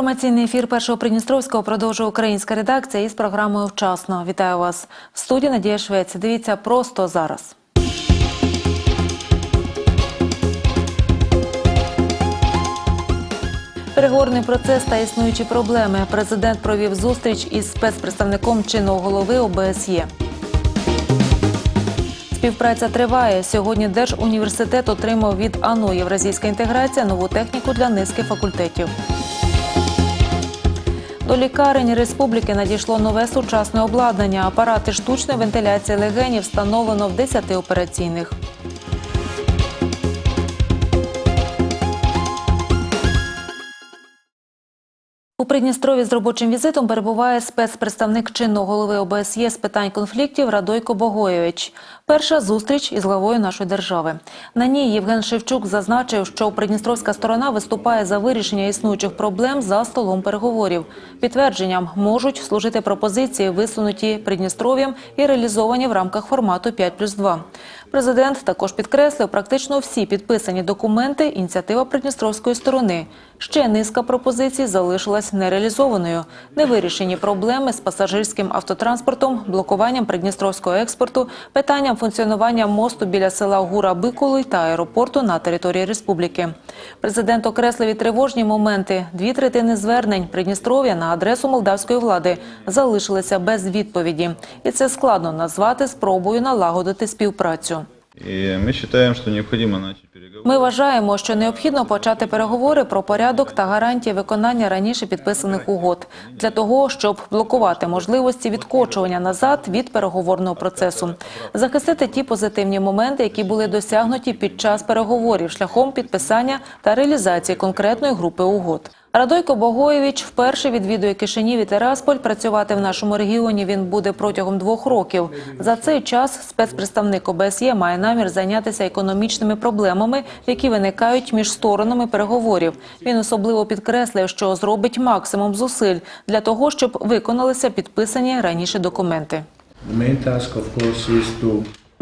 Інформаційний ефір першого Придністровського продовжує українська редакція із програмою Вчасно. Вітаю вас в студії Надія Швець. Дивіться просто зараз. Переговорний процес та існуючі проблеми. Президент провів зустріч із спецпредставником чинного голови ОБСЄ. Співпраця триває. Сьогодні Держуніверситет отримав від АНО Євразійська інтеграція нову техніку для низки факультетів. До лікарень республіки надійшло нове сучасне обладнання. Апарати штучної вентиляції легенів встановлено в 10 операційних. У Придністрові з робочим візитом перебуває спецпредставник чинного голови ОБСЄ з питань конфліктів Радойко Богойович. Перша зустріч із главою нашої держави. На ній Євген Шевчук зазначив, що придністровська сторона виступає за вирішення існуючих проблем за столом переговорів. Підтвердженням можуть служити пропозиції, висунуті Придністров'ям і реалізовані в рамках формату 5 плюс 2. Президент також підкреслив практично всі підписані документи ініціатива придністровської сторони. Ще низка пропозицій залишилась нереалізованою. Невирішені проблеми з пасажирським автотранспортом, блокуванням придністровського експорту, питанням функціонування мосту біля села Гура Биколуй та аеропорту на території республіки. Президент окреслив і тривожні моменти. Дві третини звернень Придністров'я на адресу молдавської влади залишилися без відповіді, і це складно назвати спробою налагодити співпрацю. И мы считаем, что необходимо начать переговоры. Ми вважаємо, що необхідно почати переговори про порядок та гарантії виконання раніше підписаних угод для того, щоб блокувати можливості відкочування назад від переговорного процесу, захистити ті позитивні моменти, які були досягнуті під час переговорів шляхом підписання та реалізації конкретної групи угод. Радойко Богоєвич вперше відвідує Кишинів і Терасполь. Працювати в нашому регіоні він буде протягом двох років. За цей час спецпредставник ОБСЄ має намір зайнятися економічними проблемами, які виникають між сторонами переговорів. Він особливо підкреслив, що зробить максимум зусиль для того, щоб виконалися підписані раніше документи.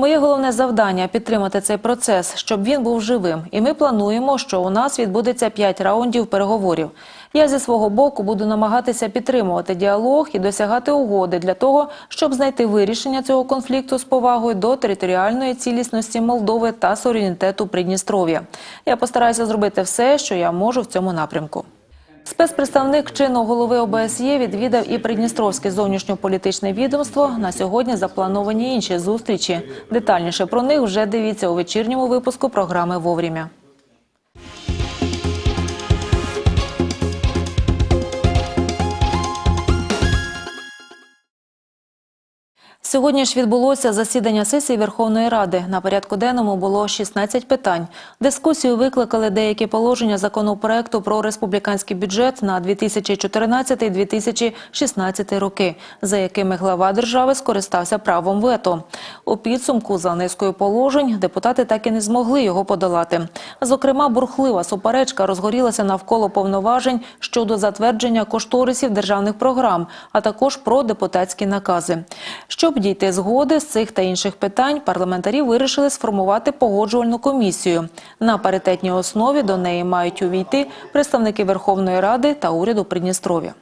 Моє головне завдання підтримати цей процес, щоб він був живим. І ми плануємо, що у нас відбудеться п'ять раундів переговорів. Я зі свого боку буду намагатися підтримувати діалог і досягати угоди для того, щоб знайти вирішення цього конфлікту з повагою до територіальної цілісності Молдови та суверенітету Придністров'я. Я постараюся зробити все, що я можу в цьому напрямку. Спецпредставник чинного голови ОБСЄ відвідав і Придністровське зовнішньополітичне відомство. На сьогодні заплановані інші зустрічі. Детальніше про них вже дивіться у вечірньому випуску програми «Вовремя». Сьогодні ж відбулося засідання сесії Верховної Ради. На порядку денному було 16 питань. Дискусію викликали деякі положення законопроекту про республіканський бюджет на 2014-2016 роки, за якими глава держави скористався правом вето. У підсумку за низкою положень депутати так і не змогли його подолати. Зокрема, бурхлива суперечка розгорілася навколо повноважень щодо затвердження кошторисів державних програм, а також про депутатські накази. Щоб дійти згоди з цих та інших питань, парламентарі вирішили сформувати погоджувальну комісію. На паритетній основі до неї мають увійти представники Верховної Ради та уряду Придністров'я.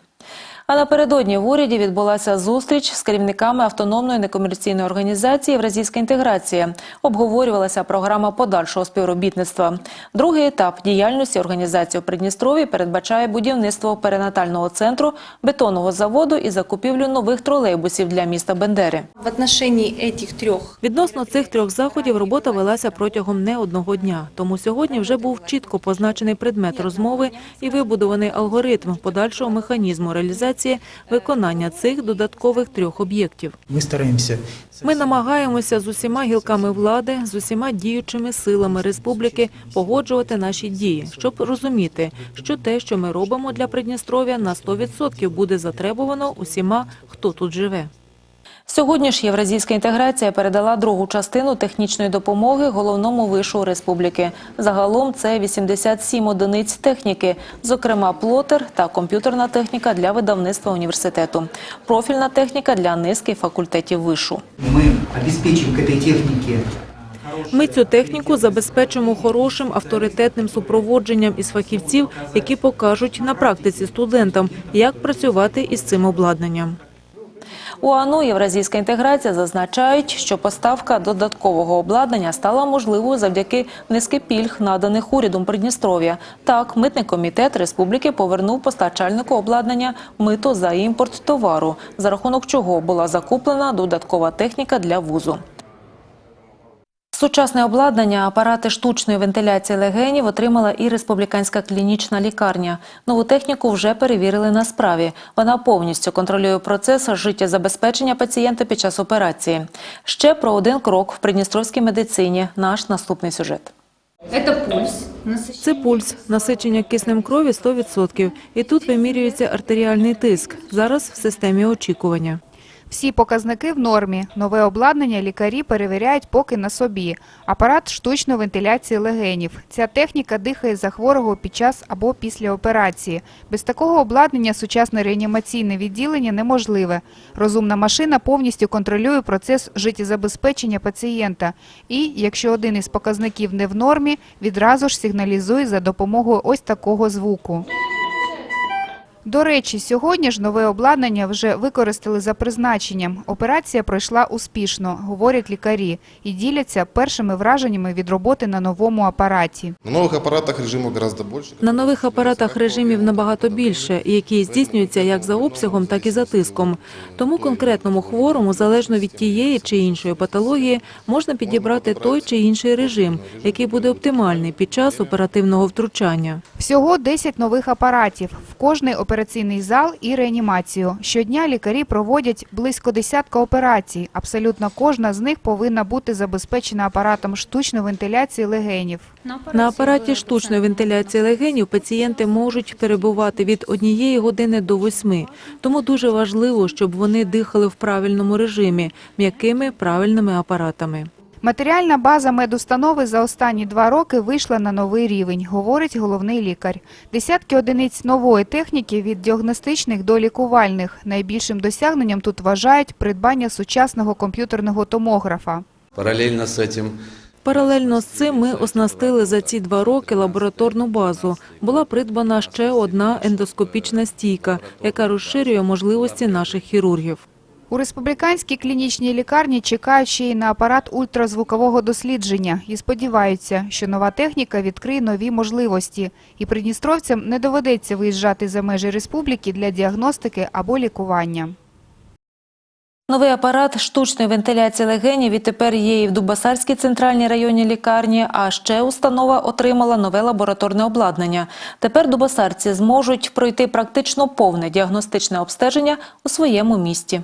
А напередодні в уряді відбулася зустріч з керівниками автономної некомерційної організації Євразійська інтеграція. Обговорювалася програма подальшого співробітництва. Другий етап діяльності організації у Придністрові передбачає будівництво перинатального центру, бетонного заводу і закупівлю нових тролейбусів для міста Бендери. В отношении этих трех Відносно цих трьох заходів робота велася протягом не одного дня. Тому сьогодні вже був чітко позначений предмет розмови і вибудований алгоритм подальшого механізму реалізації виконання цих додаткових трьох об'єктів. Ми стараємося Ми намагаємося з усіма гілками влади, з усіма діючими силами республіки погоджувати наші дії, щоб розуміти, що те, що ми робимо для Придністров'я, на 100% буде затребувано усіма, хто тут живе. Сьогодні ж Євразійська інтеграція передала другу частину технічної допомоги головному вишу республіки. Загалом це 87 одиниць техніки, зокрема плотер та комп'ютерна техніка для видавництва університету, профільна техніка для низки факультетів вишу. Мы обеспечим к этой технике Ми цю техніку забезпечимо хорошим авторитетним супроводженням із фахівців, які покажуть на практиці студентам, як працювати із цим обладнанням. У АНУ Євразійська інтеграція зазначають, що поставка додаткового обладнання стала можливою завдяки низки пільг, наданих урядом Придністров'я. Так, митний комітет республіки повернув постачальнику обладнання мито за імпорт товару, за рахунок чого була закуплена додаткова техніка для вузу. Сучасне обладнання, апарати штучної вентиляції легенів отримала і республіканська клінічна лікарня. Нову техніку вже перевірили на справі. Вона повністю контролює процес життєзабезпечення пацієнта під час операції. Ще про один крок в придністровській медицині. Наш наступний сюжет. Это пульс. Це пульс, насичення киснем крові 100%. І тут вимірюється артеріальний тиск. Зараз в системі очікування. Всі показники в нормі. Нове обладнання лікарі перевіряють поки на собі. Апарат штучної вентиляції легенів. Ця техніка дихає за хворого під час або після операції. Без такого обладнання сучасне реанімаційне відділення неможливе. Розумна машина повністю контролює процес життєзабезпечення пацієнта. І, якщо один із показників не в нормі, відразу ж сигналізує за допомогою ось такого звуку. До речі, сьогодні ж нове обладнання вже використали за призначенням. Операція пройшла успішно, говорять лікарі, і діляться першими враженнями від роботи на новому апараті. На новых аппаратах режимов гораздо больше. На нових апаратах режимів набагато більше, які здійснюються як за обсягом, так і за тиском. Тому конкретному хворому, залежно від тієї чи іншої патології, можна підібрати той чи інший режим, який буде оптимальний під час оперативного втручання. Всього 10 нових апаратів, в кожний операційний зал і реанімацію. Щодня лікарі проводять близько десятка операцій. Абсолютно кожна з них повинна бути забезпечена апаратом штучної вентиляції легенів. На апараті штучної вентиляції легенів пацієнти можуть перебувати від однієї години до восьми. Тому дуже важливо, щоб вони дихали в правильному режимі, м'якими правильними апаратами. Матеріальна база медустанови за останні два роки вийшла на новий рівень, говорить головний лікар. Десятки одиниць нової техніки від діагностичних до лікувальних. Найбільшим досягненням тут вважають придбання сучасного комп'ютерного томографа. Параллельно с этим Паралельно з цим ми оснастили за ці два роки лабораторну базу. Була придбана ще одна ендоскопічна стійка, яка розширює можливості наших хірургів. У республіканській клінічній лікарні чекають ще й на апарат ультразвукового дослідження і сподіваються, що нова техніка відкриє нові можливості. І придністровцям не доведеться виїжджати за межі республіки для діагностики або лікування. Новий апарат штучної вентиляції легенів відтепер є і в Дубасарській центральній районній лікарні, а ще установа отримала нове лабораторне обладнання. Тепер дубасарці зможуть пройти практично повне діагностичне обстеження у своєму місті.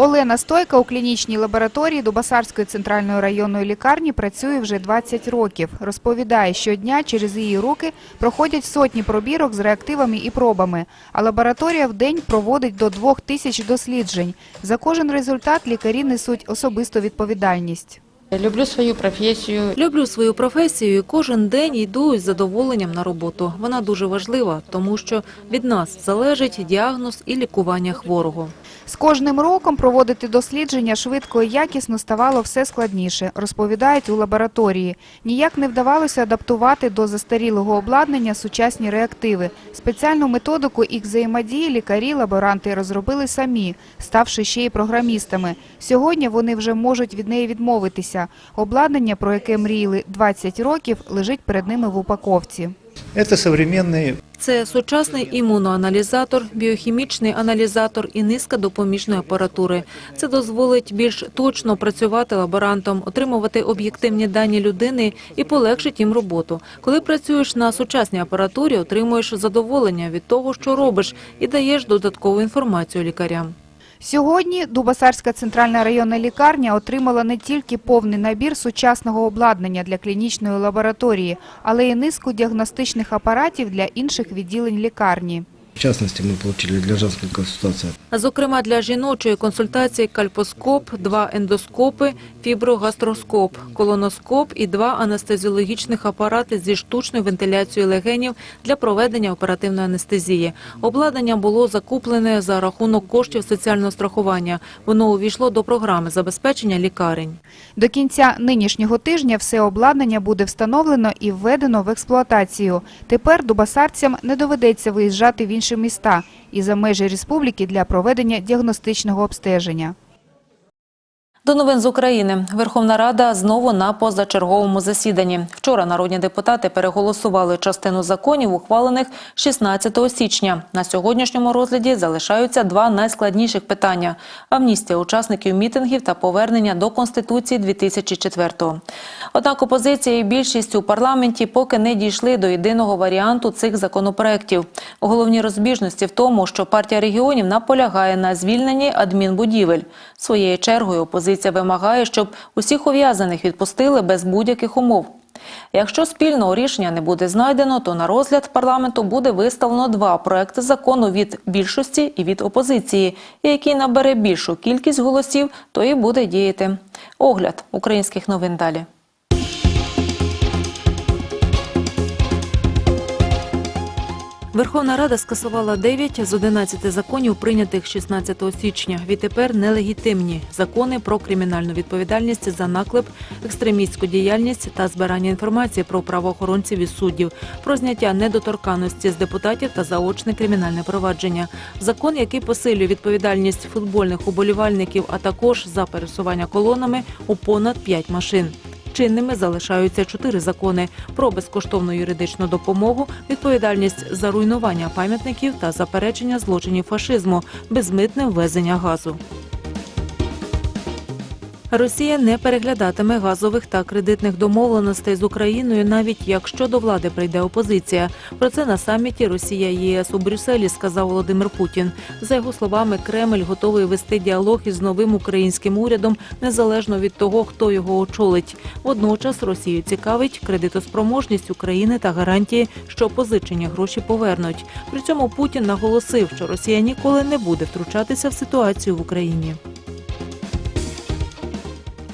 Олена Стойка у клінічній лабораторії Дубасарської центральної районної лікарні працює вже 20 років. Розповідає, щодня через її руки проходять сотні пробірок з реактивами і пробами, а лабораторія в день проводить до двох тисяч досліджень. За кожен результат лікарі несуть особисту відповідальність. Люблю свою професію. Люблю свою професію і кожен день йду із задоволенням на роботу. Вона дуже важлива, тому що від нас залежить діагноз і лікування хворого. З кожним роком проводити дослідження швидко і якісно ставало все складніше, розповідають у лабораторії. Ніяк не вдавалося адаптувати до застарілого обладнання сучасні реактиви. Спеціальну методику їх взаємодії лікарі, лаборанти розробили самі, ставши ще й програмістами. Сьогодні вони вже можуть від неї відмовитися. Обладнання, про яке мріяли 20 років, лежить перед ними в упаковці. Это современные Це сучасний імуноаналізатор, біохімічний аналізатор і низка допоміжної апаратури. Це дозволить більш точно працювати лаборантом, отримувати об'єктивні дані людини і полегшить їм роботу. Коли працюєш на сучасній апаратурі, отримуєш задоволення від того, що робиш, і даєш додаткову інформацію лікарям. Сьогодні Дубасарська центральна районна лікарня отримала не тільки повний набір сучасного обладнання для клінічної лабораторії, але й низку діагностичних апаратів для інших відділень лікарні. В частности, мы получили для женской консультации Зокрема, для жіночої консультації кальпоскоп, два ендоскопи, фіброгастроскоп, колоноскоп і два анестезіологічних апарати зі штучною вентиляцією легенів для проведення оперативної анестезії. Обладнання було закуплене за рахунок коштів соціального страхування. Воно увійшло до програми забезпечення лікарень. До кінця нинішнього тижня все обладнання буде встановлено і введено в експлуатацію. Тепер дубасарцям не доведеться виїжджати в інші міста і за межі республіки для проведення діагностичного обстеження. До новин з України. Верховна Рада знову на позачерговому засіданні. Вчора народні депутати переголосували частину законів, ухвалених 16 січня. На сьогоднішньому розгляді залишаються два найскладніших питання – амністія учасників мітингів та повернення до Конституції 2004-го. Однак опозиція і більшість у парламенті поки не дійшли до єдиного варіанту цих законопроєктів. Головні розбіжності в тому, що партія регіонів наполягає на звільненні адмінбудівель. Своєю чергою опозиція вимагає, щоб усіх ув'язаних відпустили без будь-яких умов. Якщо спільного рішення не буде знайдено, то на розгляд парламенту буде виставлено два проекти закону від більшості і від опозиції, і який набере більшу кількість голосів, то і буде діяти. Огляд українських новин далі. Верховна Рада скасувала 9 з 11 законів, прийнятих 16 січня. Відтепер нелегітимні закони про кримінальну відповідальність за наклеп, екстремістську діяльність та збирання інформації про правоохоронців і суддів, про зняття недоторканності з депутатів та заочне кримінальне провадження. Закон, який посилює відповідальність футбольних уболівальників, а також за пересування колонами у понад 5 машин. Чинними залишаються чотири закони про безкоштовну юридичну допомогу, відповідальність за руйнування пам'ятників та заперечення злочинів фашизму, безмитне ввезення газу. Росія не переглядатиме газових та кредитних домовленостей з Україною, навіть якщо до влади прийде опозиція. Про це на саміті Росія ЄС у Брюсселі сказав Володимир Путін. За його словами, Кремль готовий вести діалог із новим українським урядом незалежно від того, хто його очолить. Водночас Росію цікавить кредитоспроможність України та гарантії, що позичені гроші повернуть. При цьому Путін наголосив, що Росія ніколи не буде втручатися в ситуацію в Україні.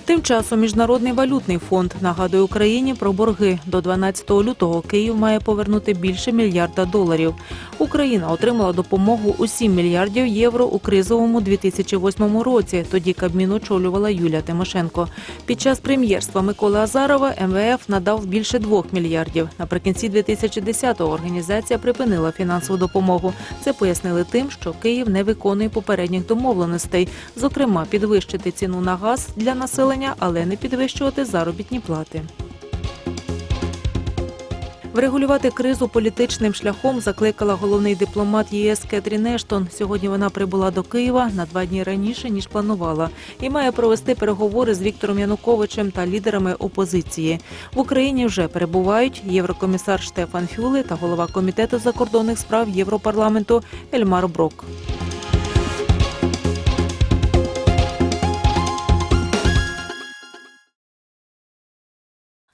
Тим часом Міжнародний валютний фонд нагадує Україні про борги. До 12 лютого Київ має повернути більше мільярда доларів. Україна отримала допомогу у 7 мільярдів євро у кризовому 2008 році. Тоді Кабмін очолювала Юлія Тимошенко. Під час прем'єрства Миколи Азарова МВФ надав більше 2 мільярдів. Наприкінці 2010-го організація припинила фінансову допомогу. Це пояснили тим, що Київ не виконує попередніх домовленостей, зокрема підвищити ціну на газ для населення, але не підвищувати заробітні плати. Врегулювати кризу політичним шляхом закликала головний дипломат ЄС Кетрін Ештон. Сьогодні вона прибула до Києва на два дні раніше ніж планувала, і має провести переговори з Віктором Януковичем та лідерами опозиції. В Україні вже перебувають єврокомісар Штефан Фюле та голова комітету закордонних справ Європарламенту Ельмар Брок.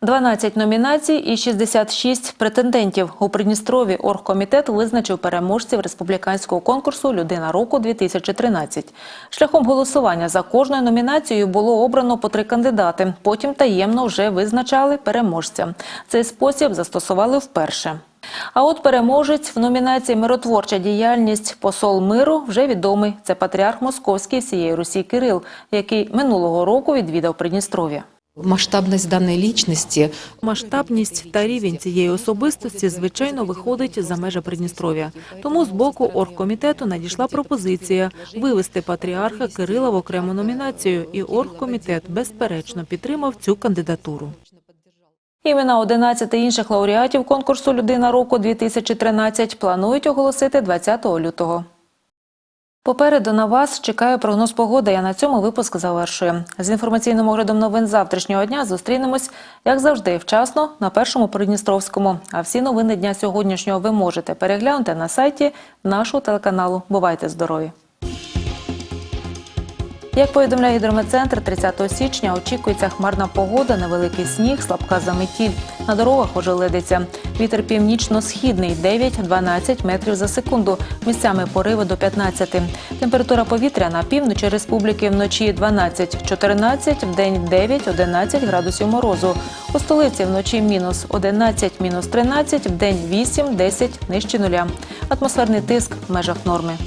12 номінацій і 66 претендентів. У Придністрові оргкомітет визначив переможців республіканського конкурсу Людина року 2013 Шляхом голосування за кожною номінацією було обрано по три кандидати. Потім таємно вже визначали переможця. Цей спосіб застосували вперше. А от переможець в номінації Миротворча діяльність посол миру вже відомий. Це патріарх Московський всієї Русі Кирил, який минулого року відвідав Придністров'я. Масштабность данной личности Масштабність та рівень цієї особистості, звичайно, виходить за межі Придністров'я. Тому з боку оргкомітету надійшла пропозиція вивести патріарха Кирила в окрему номінацію, і оргкомітет безперечно підтримав цю кандидатуру. Імена 11 інших лауреатів конкурсу Людина року 2013 планують оголосити 20 лютого. Попереду на вас чекає прогноз погоди. Я на цьому випуск завершую. З інформаційним оглядом новин завтрашнього дня зустрінемось, як завжди, вчасно на першому Придністровському. А всі новини дня сьогоднішнього ви можете переглянути на сайті нашого телеканалу. Бувайте здорові! Як повідомляє гідрометцентр, 30 січня очікується хмарна погода, невеликий сніг, слабка заметіль. На дорогах ожеледиться. Вітер північно-східний 9-12 метрів за секунду. Місцями пориви до 15. Температура повітря на півночі республіки вночі 12-14, вдень 9-11 градусів морозу. У столиці вночі мінус 11, мінус 13, вдень 8-10 нижче нуля. Атмосферний тиск в межах норми.